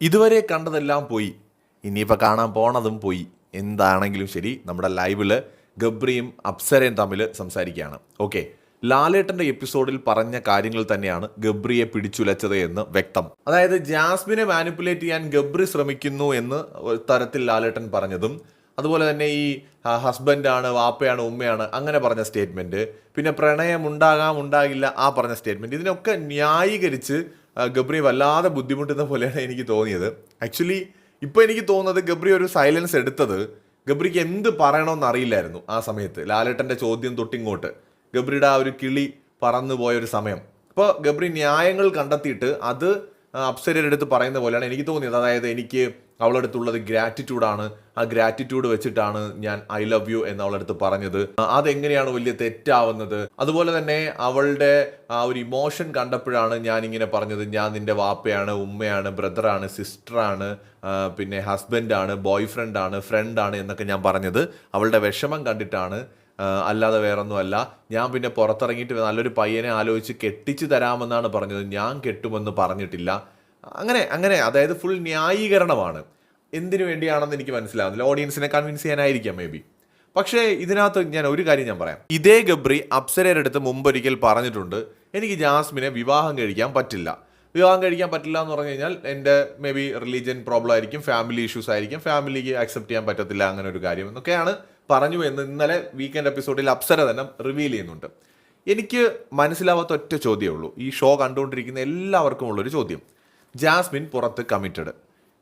ഇതുവരെ കണ്ടതെല്ലാം പോയി. ഇനിയിപ്പോൾ കാണാൻ പോണതും പോയി. എന്താണെങ്കിലും ശരി നമ്മുടെ ലൈവിൽ ഗബ്രിയും അപ്സരയും തമ്മിൽ സംസാരിക്കുകയാണ്. ഓക്കെ. ലാലേട്ടന്റെ എപ്പിസോഡിൽ പറഞ്ഞ കാര്യങ്ങൾ തന്നെയാണ് ഗബ്രിയെ പിടിച്ചുലച്ചത് എന്ന് വ്യക്തം. അതായത് ജാസ്മിനെ മാനിപ്പുലേറ്റ് ചെയ്യാൻ ഗബ്രി ശ്രമിക്കുന്നു എന്ന് തരത്തിൽ ലാലേട്ടൻ പറഞ്ഞതും അതുപോലെ തന്നെ ഈ ഹസ്ബൻഡാണ് വാപ്പയാണ് ഉമ്മയാണ് അങ്ങനെ പറഞ്ഞ സ്റ്റേറ്റ്മെന്റ് പിന്നെ പ്രണയം ഉണ്ടാകാം ഉണ്ടാകില്ല ആ പറഞ്ഞ സ്റ്റേറ്റ്മെന്റ് ഇതിനൊക്കെ ന്യായീകരിച്ച് ഗബ്രി വല്ലാതെ ബുദ്ധിമുട്ടുന്ന പോലെയാണ് എനിക്ക് തോന്നിയത്. ആക്ച്വലി ഇപ്പോൾ എനിക്ക് തോന്നുന്നത് ഗബ്രി ഒരു സൈലൻസ് എടുത്തത് ഗബ്രിക്ക് എന്ത് പറയണമെന്ന് അറിയില്ലായിരുന്നു ആ സമയത്ത്. ലാലേട്ടന്റെ ചോദ്യം തൊട്ടിങ്ങോട്ട്. ഗബ്രിയുടെ ആ ഒരു കിളി പറന്നു പോയ ഒരു സമയം. അപ്പോൾ ഗബ്രി ന്യായങ്ങൾ കണ്ടെത്തിയിട്ട് അത് അപ്സരയുടെ അടുത്ത് പറയുന്ന പോലെയാണ് എനിക്ക് തോന്നിയത്. അതായത് എനിക്ക് അവളുടെ അടുത്തുള്ളത് ഗ്രാറ്റിറ്റ്യൂഡാണ് ആ ഗ്രാറ്റിറ്റ്യൂഡ് വെച്ചിട്ടാണ് ഞാൻ ഐ ലവ് യു എന്ന് അവളുടെ അടുത്ത് പറഞ്ഞത് അതെങ്ങനെയാണ് വലിയ തെറ്റാവുന്നത്? അതുപോലെ തന്നെ അവളുടെ ആ ഒരു ഇമോഷൻ കണ്ടപ്പോഴാണ് ഞാൻ ഇങ്ങനെ പറഞ്ഞത് ഞാൻ നിന്റെ വാപ്പയാണ് ഉമ്മയാണ് ബ്രദറാണ് സിസ്റ്ററാണ് പിന്നെ ഹസ്ബൻഡാണ് ബോയ് ഫ്രണ്ടാണ് ഫ്രണ്ടാണ് എന്നൊക്കെ ഞാൻ പറഞ്ഞത്. അവളുടെ വിഷമം കണ്ടിട്ടാണ് അല്ലാതെ വേറൊന്നുമല്ല. ഞാൻ പിന്നെ പുറത്തിറങ്ങിയിട്ട് നല്ലൊരു പയ്യനെ ആലോചിച്ച് കെട്ടിച്ചു തരാമെന്നാണ് പറഞ്ഞത്. ഞാൻ കെട്ടുമെന്ന് പറഞ്ഞിട്ടില്ല. അങ്ങനെ അങ്ങനെ അതായത് ഫുൾ ന്യായീകരണമാണ്. എന്തിനു വേണ്ടിയാണെന്ന് എനിക്ക് മനസ്സിലാവുന്നില്ല. ഓഡിയൻസിനെ കൺവിൻസ് ചെയ്യാനായിരിക്കാം മേ ബി പക്ഷേ ഇതിനകത്ത് ഞാൻ ഒരു കാര്യം ഞാൻ പറയാം. ഇതേ ഗബ്രി അപ്സരയുടെ അടുത്ത് മുമ്പൊരിക്കൽ പറഞ്ഞിട്ടുണ്ട്. എനിക്ക് ജാസ്മിനെ വിവാഹം കഴിക്കാൻ പറ്റില്ല. വിവാഹം കഴിക്കാൻ പറ്റില്ല എന്ന് പറഞ്ഞു കഴിഞ്ഞാൽ എന്റെ മേ ബി റിലീജിയൻ പ്രോബ്ലം ആയിരിക്കും ഫാമിലി ഇഷ്യൂസ് ആയിരിക്കും ഫാമിലിക്ക് അക്സെപ്റ്റ് ചെയ്യാൻ പറ്റത്തില്ല അങ്ങനെ ഒരു കാര്യം എന്നൊക്കെയാണ് പറഞ്ഞു എന്ന് ഇന്നലെ വീക്കെൻഡ് എപ്പിസോഡിൽ അപ്സര തന്നെ റിവീൽ ചെയ്യുന്നുണ്ട്. എനിക്ക് മനസ്സിലാവാത്ത ഒറ്റ ചോദ്യമേ ഉള്ളൂ. ഈ ഷോ കണ്ടുകൊണ്ടിരിക്കുന്ന എല്ലാവർക്കും ഉള്ളൊരു ചോദ്യം. ജാസ്മിൻ പുറത്ത് കമ്മിറ്റഡ്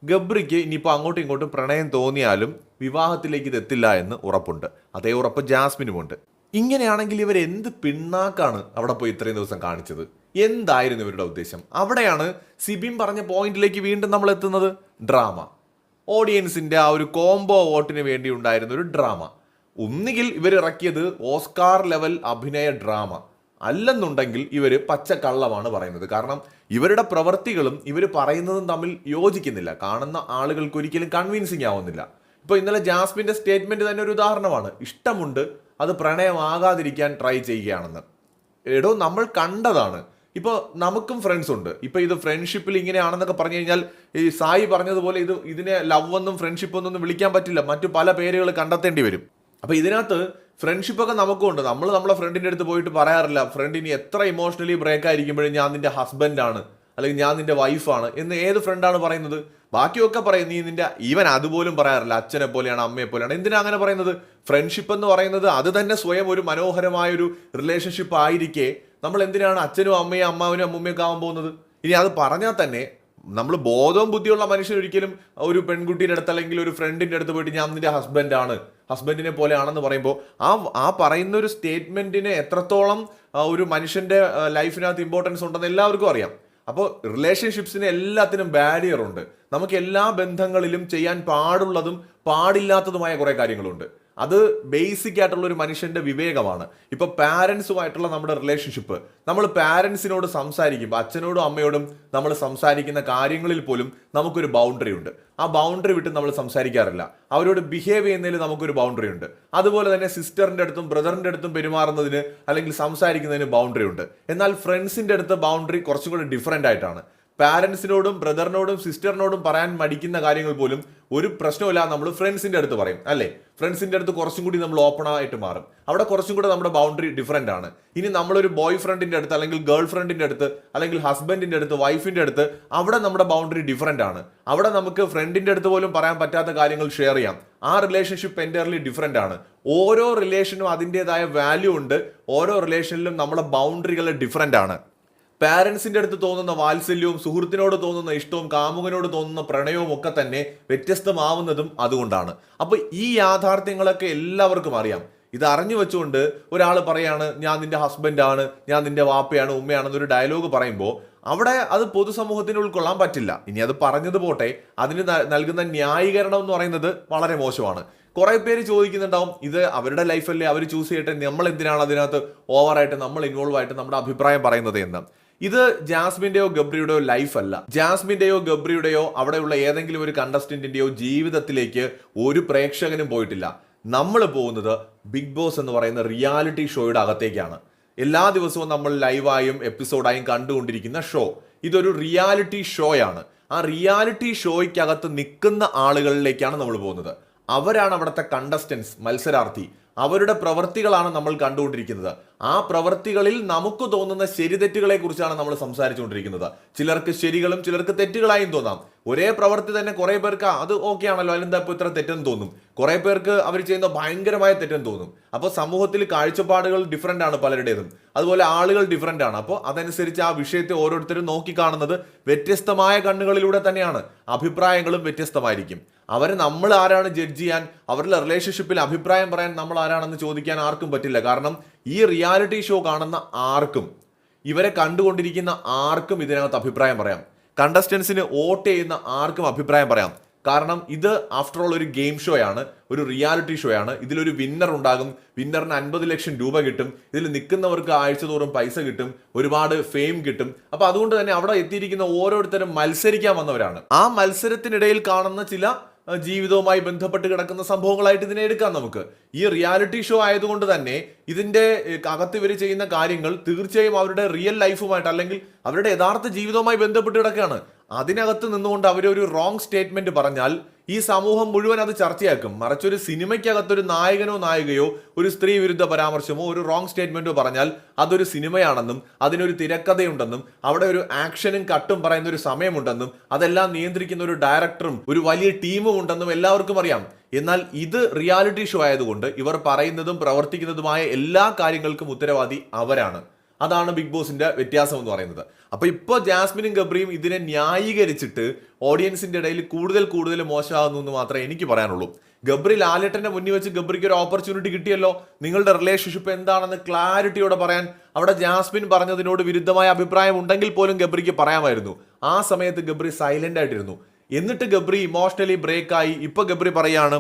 ഗബ്രിക്ക് ഇനിയിപ്പോൾ അങ്ങോട്ടും ഇങ്ങോട്ടും പ്രണയം തോന്നിയാലും വിവാഹത്തിലേക്ക് ഇത് എത്തില്ല എന്ന് ഉറപ്പുണ്ട്. അതേ ഉറപ്പ് ജാസ്മിനുമുണ്ട്. ഇങ്ങനെയാണെങ്കിൽ ഇവർ എന്ത് പിണ്ണാക്കാണ് അവിടെ പോയി ഇത്രയും ദിവസം കാണിച്ചത്? എന്തായിരുന്നു ഇവരുടെ ഉദ്ദേശം? അവിടെയാണ് സിബിൻ പറഞ്ഞ പോയിന്റിലേക്ക് വീണ്ടും നമ്മൾ എത്തുന്നത്? ഡ്രാമ. ഓഡിയൻസിന്റെ ആ ഒരു കോംബോ വോട്ടിന് വേണ്ടി ഉണ്ടായിരുന്ന ഒരു ഡ്രാമ. ഒന്നുകിൽ ഇവർ ഇറക്കിയത് ഓസ്കാർ ലെവൽ അഭിനയ ഡ്രാമ അല്ലെന്നുണ്ടെങ്കിൽ ഇവർ പച്ചക്കള്ളമാണ് പറയുന്നത്. കാരണം ഇവരുടെ പ്രവൃത്തികളും ഇവർ പറയുന്നതും തമ്മിൽ യോജിക്കുന്നില്ല. കാണുന്ന ആളുകൾക്ക് ഒരിക്കലും കൺവിൻസിങ് ആവുന്നില്ല. ഇപ്പൊ ഇന്നലെ ജാസ്മിന്റെ സ്റ്റേറ്റ്മെന്റ് തന്നെ ഒരു ഉദാഹരണമാണ്. ഇഷ്ടമുണ്ട് അത് പ്രണയമാകാതിരിക്കാൻ ട്രൈ ചെയ്യുകയാണെന്ന്. എടോ നമ്മൾ കണ്ടതാണ്. ഇപ്പോൾ നമുക്കും ഫ്രണ്ട്സ് ഉണ്ട്. ഇപ്പൊ ഇത് ഫ്രണ്ട്ഷിപ്പിൽ ഇങ്ങനെയാണെന്നൊക്കെ പറഞ്ഞു കഴിഞ്ഞാൽ ഈ സായി പറഞ്ഞതുപോലെ ഇത് ഇതിനെ ലവ് ഒന്നും ഫ്രണ്ട്ഷിപ്പ് ഒന്നും വിളിക്കാൻ പറ്റില്ല. മറ്റു പല പേരുകൾ കണ്ടെത്തേണ്ടി വരും. അപ്പൊ ഇതിനകത്ത് ഫ്രണ്ട്ഷിപ്പ് ഒക്കെ നമുക്കും നമ്മൾ നമ്മളെ ഫ്രണ്ടിന്റെ അടുത്ത് പോയിട്ട് പറയാറില്ല ഫ്രണ്ട് ഇനി എത്ര ഇമോഷണലി ബ്രേക്ക് ആയിരിക്കുമ്പോഴും ഞാൻ നിന്റെ ഹസ്ബൻഡാണ് അല്ലെങ്കിൽ ഞാൻ നിന്റെ വൈഫാണ് എന്ന് ഏത് ഫ്രണ്ടാണ് പറയുന്നത്? ബാക്കിയൊക്കെ പറയും നീ നിന്റെ ഈവൻ അതുപോലും പറയാറില്ല അച്ഛനെ പോലെയാണ് അമ്മയെ പോലെയാണ്. എന്തിനാ അങ്ങനെ പറയുന്നത്? ഫ്രണ്ട്ഷിപ്പ് എന്ന് പറയുന്നത് അത് തന്നെ സ്വയം ഒരു മനോഹരമായ ഒരു റിലേഷൻഷിപ്പ് ആയിരിക്കെ. നമ്മൾ എന്തിനാണ് അച്ഛനും അമ്മയും അമ്മാവനും അമ്മൂമ്മയും ഒക്കെ ആവാൻ പോകുന്നത്? ഇനി അത് പറഞ്ഞാൽ തന്നെ നമ്മൾ ബോധവും ബുദ്ധിയുള്ള മനുഷ്യൻ ഒരിക്കലും ഒരു പെൺകുട്ടിയുടെ അടുത്ത് അല്ലെങ്കിൽ ഒരു ഫ്രണ്ടിന്റെ അടുത്ത് പോയിട്ട് ഞാൻ നിന്റെ ഹസ്ബൻഡാണ് ഹസ്ബൻഡിനെ പോലെയാണെന്ന് പറയുമ്പോൾ ആ ആ പറയുന്ന ഒരു സ്റ്റേറ്റ്മെന്റിന് എത്രത്തോളം ഒരു മനുഷ്യന്റെ ലൈഫിനകത്ത് ഇമ്പോർട്ടൻസ് ഉണ്ടെന്ന് എല്ലാവർക്കും അറിയാം. അപ്പോൾ റിലേഷൻഷിപ്സിന് എല്ലാത്തിനും ബാരിയർ ഉണ്ട്. നമുക്ക് എല്ലാ ബന്ധങ്ങളിലും ചെയ്യാൻ പാടുള്ളതും പാടില്ലാത്തതുമായ കുറേ കാര്യങ്ങളുണ്ട്. അത് ബേസിക് ആയിട്ടുള്ള ഒരു മനുഷ്യന്റെ വിവേകമാണ്. ഇപ്പൊ പാരൻസുമായിട്ടുള്ള നമ്മുടെ റിലേഷൻഷിപ്പ് നമ്മൾ പാരൻസിനോട് സംസാരിക്കുമ്പോൾ അച്ഛനോടും അമ്മയോടും നമ്മൾ സംസാരിക്കുന്ന കാര്യങ്ങളിൽ പോലും നമുക്കൊരു ബൗണ്ടറി ഉണ്ട്. ആ ബൗണ്ടറി വിട്ട് നമ്മൾ സംസാരിക്കാറില്ല. അവരോട് ബിഹേവ് ചെയ്യുന്നതിൽ നമുക്കൊരു ബൗണ്ടറി ഉണ്ട്. അതുപോലെ തന്നെ സിസ്റ്ററിന്റെ അടുത്തും ബ്രദറിന്റെ അടുത്തും പെരുമാറുന്നതിന് അല്ലെങ്കിൽ സംസാരിക്കുന്നതിന് ബൗണ്ടറി ഉണ്ട്. എന്നാൽ ഫ്രണ്ട്സിന്റെ അടുത്ത് ബൗണ്ടറി കുറച്ചും കൂടി ഡിഫറെന്റ് ആയിട്ടാണ്. പാരൻസിനോടും ബ്രദറിനോടും സിസ്റ്ററിനോടും പറയാൻ മടിക്കുന്ന കാര്യങ്ങൾ പോലും ഒരു പ്രശ്നമില്ല നമ്മൾ ഫ്രണ്ട്സിന്റെ അടുത്ത് പറയും അല്ലേ? ഫ്രണ്ട്സിന്റെ അടുത്ത് കുറച്ചും കൂടി നമ്മൾ ഓപ്പൺ ആയിട്ട് മാറും. അവിടെ കുറച്ചും കൂടെ നമ്മുടെ ബൗണ്ടറി ഡിഫറെന്റ് ആണ്. ഇനി നമ്മളൊരു ബോയ് ഫ്രണ്ടിന്റെ അടുത്ത് അല്ലെങ്കിൽ ഗേൾ ഫ്രണ്ടിന്റെ അടുത്ത് അല്ലെങ്കിൽ ഹസ്ബൻഡിന്റെ അടുത്ത് വൈഫിന്റെ അടുത്ത് അവിടെ നമ്മുടെ ബൗണ്ടറി ഡിഫറെന്റ് ആണ്. അവിടെ നമുക്ക് ഫ്രണ്ടിന്റെ അടുത്ത് പോലും പറയാൻ പറ്റാത്ത കാര്യങ്ങൾ ഷെയർ ചെയ്യാം. ആ റിലേഷൻഷിപ്പ് എന്റയർലി ഡിഫറെന്റ് ആണ്. ഓരോ റിലേഷനും അതിന്റെതായ വാല്യൂ ഉണ്ട്. ഓരോ റിലേഷനിലും നമ്മുടെ ബൗണ്ടറികൾ ഡിഫറെന്റ് ആണ്. പാരൻസിന്റെ അടുത്ത് തോന്നുന്ന വാത്സല്യവും സുഹൃത്തിനോട് തോന്നുന്ന ഇഷ്ടവും കാമുകനോട് തോന്നുന്ന പ്രണയവും ഒക്കെ തന്നെ വ്യത്യസ്തമാവുന്നതും അതുകൊണ്ടാണ്. അപ്പൊ ഈ യാഥാർത്ഥ്യങ്ങളൊക്കെ എല്ലാവർക്കും അറിയാം. ഇത് അറിഞ്ഞു വെച്ചുകൊണ്ട് ഒരാൾ പറയാണ് ഞാൻ നിന്റെ ഹസ്ബൻഡാണ് ഞാൻ നിന്റെ വാപ്പയാണ് ഉമ്മയാണെന്നൊരു ഡയലോഗ് പറയുമ്പോൾ അവിടെ അത് പൊതുസമൂഹത്തിന് ഉൾക്കൊള്ളാൻ പറ്റില്ല. ഇനി അത് പറഞ്ഞത് പോട്ടെ. അതിന് നൽകുന്ന ന്യായീകരണം എന്ന് പറയുന്നത് വളരെ മോശമാണ്. കുറെ പേര് ചോദിക്കുന്നുണ്ടാവും ഇത് അവരുടെ ലൈഫല്ലേ അവർ ചൂസ് ചെയ്യട്ടെ? നമ്മൾ എന്തിനാണ് അതിനകത്ത് ഓവറായിട്ട് നമ്മൾ ഇൻവോൾവ് ആയിട്ട് നമ്മുടെ അഭിപ്രായം പറയുന്നത് എന്ന്. ഇത് ജാസ്മിന്റെയോ ഗബ്രിയുടെയോ ലൈഫ് അല്ല. ജാസ്മിന്റെയോ ഗബ്രിയുടെയോ അവിടെയുള്ള ഏതെങ്കിലും ഒരു കണ്ടസ്റ്റന്റിന്റെയോ ജീവിതത്തിലേക്ക് ഒരു പ്രേക്ഷകനും പോയിട്ടില്ല. നമ്മൾ പോകുന്നത് ബിഗ് ബോസ് എന്ന് പറയുന്ന റിയാലിറ്റി ഷോയുടെ അകത്തേക്കാണ്. എല്ലാ ദിവസവും നമ്മൾ ലൈവായും എപ്പിസോഡായും കണ്ടുകൊണ്ടിരിക്കുന്ന ഷോ ഇതൊരു റിയാലിറ്റി ഷോയാണ് ആ റിയാലിറ്റി ഷോയ്ക്കകത്ത് നിൽക്കുന്ന ആളുകളിലേക്കാണ് നമ്മൾ പോകുന്നത്. അവരാണ് അവിടുത്തെ കണ്ടസ്റ്റൻസ് മത്സരാർത്ഥി. അവരുടെ പ്രവൃത്തികളാണ് നമ്മൾ കണ്ടുകൊണ്ടിരിക്കുന്നത്. ആ പ്രവൃത്തികളിൽ നമുക്ക് തോന്നുന്ന ശരിതെറ്റുകളെ കുറിച്ചാണ് നമ്മൾ സംസാരിച്ചുകൊണ്ടിരിക്കുന്നത്. ചിലർക്ക് ശരികളും ചിലർക്ക് തെറ്റുകളായും തോന്നാം. ഒരേ പ്രവൃത്തി തന്നെ കുറെ പേർക്ക് അത് ഓക്കെ ആണല്ലോ അതിലെന്താ ഇപ്പോൾ ഇത്ര തെറ്റെന്ന് തോന്നും. കുറെ പേർക്ക് അവർ ചെയ്യുന്ന ഭയങ്കരമായ തെറ്റെന്ന് തോന്നും. അപ്പോൾ സമൂഹത്തിൽ കാഴ്ചപ്പാടുകൾ ഡിഫറെന്റ് ആണ് പലരുടേതും. അതുപോലെ ആളുകൾ ഡിഫറെന്റ് ആണ്. അപ്പോൾ അതനുസരിച്ച് ആ വിഷയത്തെ ഓരോരുത്തരും നോക്കിക്കാണുന്നത് വ്യത്യസ്തമായ കണ്ണുകളിലൂടെ തന്നെയാണ്. അഭിപ്രായങ്ങളും വ്യത്യസ്തമായിരിക്കും. അവരെ നമ്മൾ ആരാണ് ജഡ്ജ് ചെയ്യാൻ അവരുടെ റിലേഷൻഷിപ്പിൽ അഭിപ്രായം പറയാൻ നമ്മൾ ആരാണെന്ന് ചോദിക്കാൻ ആർക്കും പറ്റില്ല. കാരണം ഈ റിയാലിറ്റി ഷോ കാണുന്ന ആർക്കും ഇവരെ കണ്ടുകൊണ്ടിരിക്കുന്ന ആർക്കും ഇതിനകത്ത് അഭിപ്രായം പറയാം. കണ്ടസ്റ്റൻസിന് വോട്ട് ചെയ്യുന്ന ആർക്കും അഭിപ്രായം പറയാം. കാരണം ഇത് ആഫ്റ്റർ ഓൾ ഒരു ഗെയിം ഷോ ആണ് ഒരു റിയാലിറ്റി ഷോ ആണ്. ഇതിലൊരു വിന്നർ ഉണ്ടാകും. വിന്നറിന് അൻപത് ലക്ഷം രൂപ കിട്ടും. ഇതിൽ നിൽക്കുന്നവർക്ക് ആഴ്ചതോറും പൈസ കിട്ടും. ഒരുപാട് ഫെയിം കിട്ടും. അപ്പൊ അതുകൊണ്ട് തന്നെ അവിടെ എത്തിയിരിക്കുന്ന ഓരോരുത്തരും മത്സരിക്കാൻ വന്നവരാണ്. ആ മത്സരത്തിനിടയിൽ കാണുന്ന ചില ജീവിതവുമായി ബന്ധപ്പെട്ട് കിടക്കുന്ന സംഭവങ്ങളായിട്ട് ഇതിനെ എടുക്കാം നമുക്ക്. ഈ റിയാലിറ്റി ഷോ ആയതുകൊണ്ട് തന്നെ ഇതിന്റെ ഏഹ്, അകത്ത് ഇവർ ചെയ്യുന്ന കാര്യങ്ങൾ തീർച്ചയായും അവരുടെ റിയൽ ലൈഫുമായിട്ട് അല്ലെങ്കിൽ അവരുടെ യഥാർത്ഥ ജീവിതവുമായി ബന്ധപ്പെട്ട് കിടക്കുകയാണ്. അതിനകത്ത് നിന്നുകൊണ്ട് അവരൊരു റോങ് സ്റ്റേറ്റ്മെന്റ് പറഞ്ഞാൽ ഈ സമൂഹം മുഴുവൻ അത് ചർച്ചയാക്കും. മറിച്ചൊരു സിനിമയ്ക്കകത്തൊരു നായകനോ നായികയോ ഒരു സ്ത്രീ വിരുദ്ധ പരാമർശമോ ഒരു റോങ് സ്റ്റേറ്റ്മെന്റോ പറഞ്ഞാൽ അതൊരു സിനിമയാണെന്നും അതിനൊരു തിരക്കഥയുണ്ടെന്നും അവിടെ ഒരു ആക്ഷനും കട്ടും പറയുന്ന ഒരു സമയമുണ്ടെന്നും അതെല്ലാം നിയന്ത്രിക്കുന്ന ഒരു ഡയറക്ടറും ഒരു വലിയ ടീമും ഉണ്ടെന്നും എല്ലാവർക്കും അറിയാം. എന്നാൽ ഇത് റിയാലിറ്റി ഷോ ആയതുകൊണ്ട് ഇവർ പറയുന്നതും പ്രവർത്തിക്കുന്നതുമായ എല്ലാ കാര്യങ്ങൾക്കും ഉത്തരവാദി അവരാണ്. അതാണ് ബിഗ് ബോസിന്റെ വ്യത്യാസം എന്ന് പറയുന്നത്. അപ്പൊ ഇപ്പൊ ജാസ്മിനും ഗബ്രിയും ഇതിനെ ന്യായീകരിച്ചിട്ട് ഓഡിയൻസിന്റെ ഇടയിൽ കൂടുതൽ കൂടുതൽ മോശമാകുന്നു എന്ന് മാത്രമേ എനിക്ക് പറയാനുള്ളൂ. ഗബ്രി ലാലേട്ടന്റെ മുന്നിൽ വെച്ച് ഗബ്രിക്ക് ഒരു ഓപ്പർച്യൂണിറ്റി കിട്ടിയല്ലോ? നിങ്ങളുടെ റിലേഷൻഷിപ്പ് എന്താണെന്ന് ക്ലാരിറ്റിയോടെ പറയാൻ അവിടെ ജാസ്മിൻ പറഞ്ഞതിനോട് വിരുദ്ധമായ അഭിപ്രായം ഉണ്ടെങ്കിൽ പോലും ഗബ്രിക്ക് പറയാമായിരുന്നു. ആ സമയത്ത് ഗബ്രി സൈലന്റ് ആയിട്ടിരുന്നു. എന്നിട്ട് ഗബ്രി ഇമോഷണലി ബ്രേക്കായി ഇപ്പൊ ഗബ്രി പറയാണ്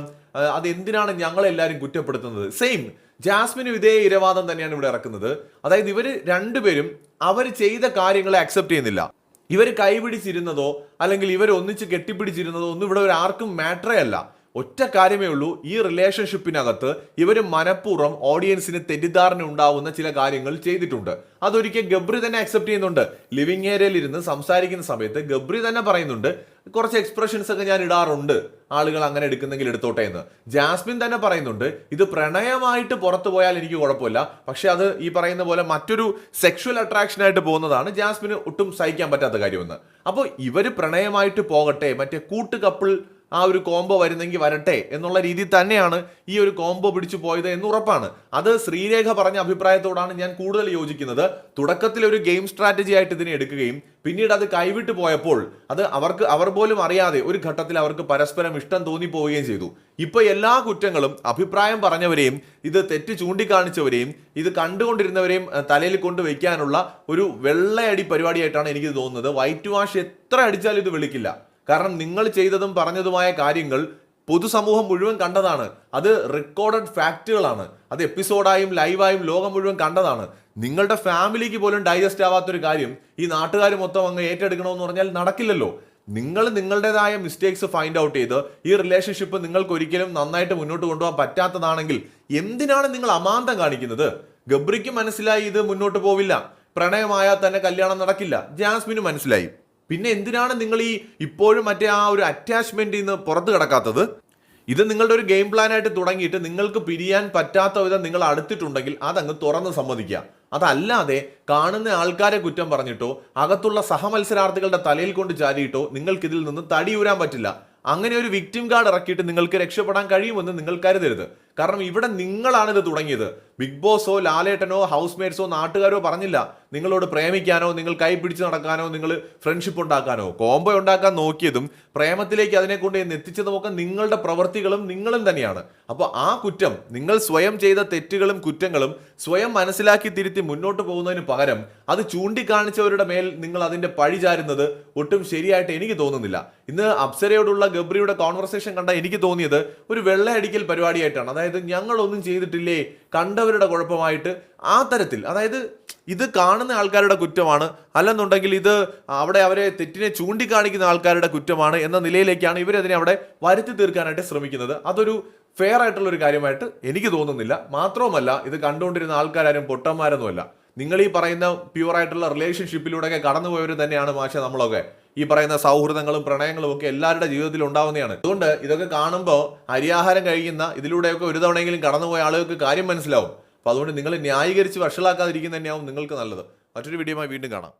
അത് എന്തിനാണ് ഞങ്ങളെല്ലാവരും കുറ്റപ്പെടുത്തുന്നത്? സെയിം ജാസ്മിനും ഇതേ ഇരവാദം തന്നെയാണ് ഇവിടെ ഇറക്കുന്നത്. അതായത് ഇവർ രണ്ടുപേരും അവർ ചെയ്ത കാര്യങ്ങളെ അക്സെപ്റ്റ് ചെയ്യുന്നില്ല. ഇവർ കൈപിടിച്ചിരുന്നതോ അല്ലെങ്കിൽ ഇവർ ഒന്നിച്ച് കെട്ടിപ്പിടിച്ചിരുന്നതോ ഒന്നും ഇവിടെ ഒരു ആർക്കും മാറ്ററേ അല്ല. ഒറ്റ കാര്യമേ ഉള്ളൂ ഈ റിലേഷൻഷിപ്പിനകത്ത് ഇവർ മനഃപൂർവം ഓഡിയൻസിന് തെറ്റിദ്ധാരണ ഉണ്ടാവുന്ന ചില കാര്യങ്ങൾ ചെയ്തിട്ടുണ്ട്. അതൊരിക്കൽ ഗബ്രി തന്നെ അക്സെപ്റ്റ് ചെയ്യുന്നുണ്ട്. ലിവിംഗ് ഏരിയയിൽ ഇരുന്ന് സംസാരിക്കുന്ന സമയത്ത് ഗബ്രി തന്നെ പറയുന്നുണ്ട് കുറച്ച് എക്സ്പ്രഷൻസ് ഒക്കെ ഞാൻ ഇടാറുണ്ട്. ആളുകൾ അങ്ങനെ എടുക്കുന്നെങ്കിൽ എടുത്തോട്ടെ എന്ന്. ജാസ്മിൻ തന്നെ പറയുന്നുണ്ട് ഇത് പ്രണയമായിട്ട് പുറത്തു പോയാൽ എനിക്ക് കുഴപ്പമില്ല. പക്ഷെ അത് ഈ പറയുന്ന പോലെ മറ്റൊരു സെക്ഷൽ അട്രാക്ഷനായിട്ട് പോകുന്നതാണ്. ജാസ്മിന് ഒട്ടും സഹിക്കാൻ പറ്റാത്ത കാര്യമെന്ന്. അപ്പോൾ ഇവർ പ്രണയമായിട്ട് പോകട്ടെ മറ്റേ കൂട്ട് കപ്പിൾ ആ ഒരു കോംബോ വരുന്നെങ്കിൽ വരട്ടെ എന്നുള്ള രീതിയിൽ തന്നെയാണ് ഈ ഒരു കോംബോ പിടിച്ചു പോയത് എന്ന് ഉറപ്പാണ്. അത് ശ്രീരേഖ പറഞ്ഞ അഭിപ്രായത്തോടാണ് ഞാൻ കൂടുതൽ യോജിക്കുന്നത്. തുടക്കത്തിൽ ഒരു ഗെയിം സ്ട്രാറ്റജി ആയിട്ട് ഇതിനെ എടുക്കുകയും പിന്നീട് അത് കൈവിട്ട് പോയപ്പോൾ അത് അവർക്ക് അവർ പോലും അറിയാതെ ഒരു ഘട്ടത്തിൽ അവർക്ക് പരസ്പരം ഇഷ്ടം തോന്നിപ്പോവുകയും ചെയ്തു. ഇപ്പൊ എല്ലാ കുറ്റങ്ങളും അഭിപ്രായം പറഞ്ഞവരെയും ഇത് തെറ്റ് ചൂണ്ടിക്കാണിച്ചവരെയും ഇത് കണ്ടുകൊണ്ടിരുന്നവരെയും തലയിൽ കൊണ്ട് വയ്ക്കാനുള്ള ഒരു വെള്ളയടി പരിപാടിയായിട്ടാണ് എനിക്ക് തോന്നുന്നത്. വൈറ്റ് വാഷ് എത്ര അടിച്ചാലും ഇത് വിളിക്കില്ല. കാരണം നിങ്ങൾ ചെയ്തതും പറഞ്ഞതുമായ കാര്യങ്ങൾ പൊതുസമൂഹം മുഴുവൻ കണ്ടതാണ്. അത് റെക്കോർഡഡ് ഫാക്റ്റുകളാണ് അത് എപ്പിസോഡായും ലൈവായും ലോകം മുഴുവൻ കണ്ടതാണ്. നിങ്ങളുടെ ഫാമിലിക്ക് പോലും ഡൈജസ്റ്റ് ആവാത്തൊരു കാര്യം ഈ നാട്ടുകാർ മൊത്തം അങ്ങ് ഏറ്റെടുക്കണമെന്ന് പറഞ്ഞാൽ നടക്കില്ലല്ലോ. നിങ്ങൾ നിങ്ങളുടേതായ മിസ്റ്റേക്സ് ഫൈൻഡ് ഔട്ട് ചെയ്ത് ഈ റിലേഷൻഷിപ്പ് നിങ്ങൾക്ക് ഒരിക്കലും നന്നായിട്ട് മുന്നോട്ട് കൊണ്ടുപോകാൻ പറ്റാത്തതാണെങ്കിൽ എന്തിനാണ് നിങ്ങൾ അമാന്തം കാണിക്കുന്നത്? ഗബ്രിക്ക് മനസ്സിലായി ഇത് മുന്നോട്ട് പോവില്ല. പ്രണയമായാൽ തന്നെ കല്യാണം നടക്കില്ല. ജാസ്മിന് മനസ്സിലായി. പിന്നെ എന്തിനാണ് നിങ്ങൾ ഈ ഇപ്പോഴും മറ്റേ ആ ഒരു അറ്റാച്ച്മെന്റിൽ നിന്ന് പുറത്ത് കിടക്കാത്തത്? ഇത് നിങ്ങളുടെ ഒരു ഗെയിം പ്ലാൻ ആയിട്ട് തുടങ്ങിയിട്ട് നിങ്ങൾക്ക് പിരിയാൻ പറ്റാത്ത വിധം നിങ്ങൾ അടുത്തിട്ടുണ്ടെങ്കിൽ അതങ്ങ് തുറന്ന് സമ്മതിക്കുക. അതല്ലാതെ കാണുന്ന ആൾക്കാരെ കുറ്റം പറഞ്ഞിട്ടോ അകത്തുള്ള സഹമത്സരാർത്ഥികളുടെ തലയിൽ കൊണ്ട് ചാരിയിട്ടോ നിങ്ങൾക്കിതിൽ നിന്ന് തടിയൂരാൻ പറ്റില്ല. അങ്ങനെ ഒരു വിക്ടിം കാർഡ് ഇറക്കിയിട്ട് നിങ്ങൾക്ക് രക്ഷപ്പെടാൻ കഴിയുമെന്ന് നിങ്ങൾ കരുതരുത്. കാരണം ഇവിടെ നിങ്ങളാണ് ഇത് തുടങ്ങിയത്. ബിഗ് ബോസോ ലാലേട്ടനോ ഹൗസ് മേറ്റ്സോ നാട്ടുകാരോ പറഞ്ഞില്ല. നിങ്ങളോട് പ്രേമിക്കാനോ നിങ്ങൾ കൈ പിടിച്ച് നടക്കാനോ നിങ്ങൾ ഫ്രണ്ട്ഷിപ്പ് ഉണ്ടാക്കാനോ. കോംബോ ഉണ്ടാക്കാൻ നോക്കിയതും പ്രേമത്തിലേക്ക് അതിനെ കൊണ്ട് എത്തിച്ചതുമൊക്കെ നിങ്ങളുടെ പ്രവൃത്തികളും നിങ്ങളും തന്നെയാണ്. അപ്പോൾ ആ കുറ്റം നിങ്ങൾ സ്വയം ചെയ്ത തെറ്റുകളും കുറ്റങ്ങളും സ്വയം മനസ്സിലാക്കി തിരുത്തി മുന്നോട്ട് പോകുന്നതിന് പകരം അത് ചൂണ്ടിക്കാണിച്ചവരുടെ മേൽ നിങ്ങൾ അതിന്റെ പഴി ചാരുന്നത് ഒട്ടും ശരിയായിട്ട് എനിക്ക് തോന്നുന്നില്ല. ഇന്ന് അപ്സരയോടുള്ള ഗബ്രിയുടെ കോൺവെർസേഷൻ കണ്ട എനിക്ക് തോന്നിയത് ഒരു വെള്ളയടിക്കൽ പരിപാടിയായിട്ടാണ്. അതായത് ഞങ്ങളൊന്നും ചെയ്തിട്ടില്ലേ? കണ്ടവരുടെ കുഴപ്പമായിട്ട് ആ തരത്തിൽ. അതായത് ഇത് കാണുന്ന ആൾക്കാരുടെ കുറ്റമാണ്. അല്ലെന്നുണ്ടെങ്കിൽ ഇത് അവിടെ അവരെ തെറ്റിനെ ചൂണ്ടിക്കാണിക്കുന്ന ആൾക്കാരുടെ കുറ്റമാണ് എന്ന നിലയിലേക്കാണ് ഇവരതിനെ അവിടെ വരുത്തി തീർക്കാനായിട്ട് ശ്രമിക്കുന്നത്. അതൊരു ഫെയർ ആയിട്ടുള്ള ഒരു കാര്യമായിട്ട് എനിക്ക് തോന്നുന്നില്ല. മാത്രവുമല്ല ഇത് കണ്ടുകൊണ്ടിരുന്ന ആൾക്കാരും പൊട്ടന്മാരൊന്നുമല്ല. നിങ്ങൾ ഈ പറയുന്ന പ്യുവർ ആയിട്ടുള്ള റിലേഷൻഷിപ്പിലൂടെയൊക്കെ കടന്നുപോയവർ തന്നെയാണ് മാഷ നമ്മളൊക്കെ. ഈ പറയുന്ന സൗഹൃദങ്ങളും പ്രണയങ്ങളും ഒക്കെ എല്ലാവരുടെ ജീവിതത്തിൽ ഉണ്ടാവുന്നതാണ്. അതുകൊണ്ട് ഇതൊക്കെ കാണുമ്പോൾ അരിയാഹാരം കഴിക്കുന്ന ഇതിലൂടെയൊക്കെ ഒരു തവണയെങ്കിലും കടന്നുപോയ ആളുകൾക്ക് കാര്യം മനസ്സിലാവും. അപ്പോൾ അതുകൊണ്ട് നിങ്ങൾ ന്യായീകരിച്ച് വഷളാക്കാതിരിക്കുന്നതന്നെയാവും നിങ്ങൾക്ക് നല്ലത്. മറ്റൊരു വീഡിയോയുമായി വീണ്ടും കാണാം.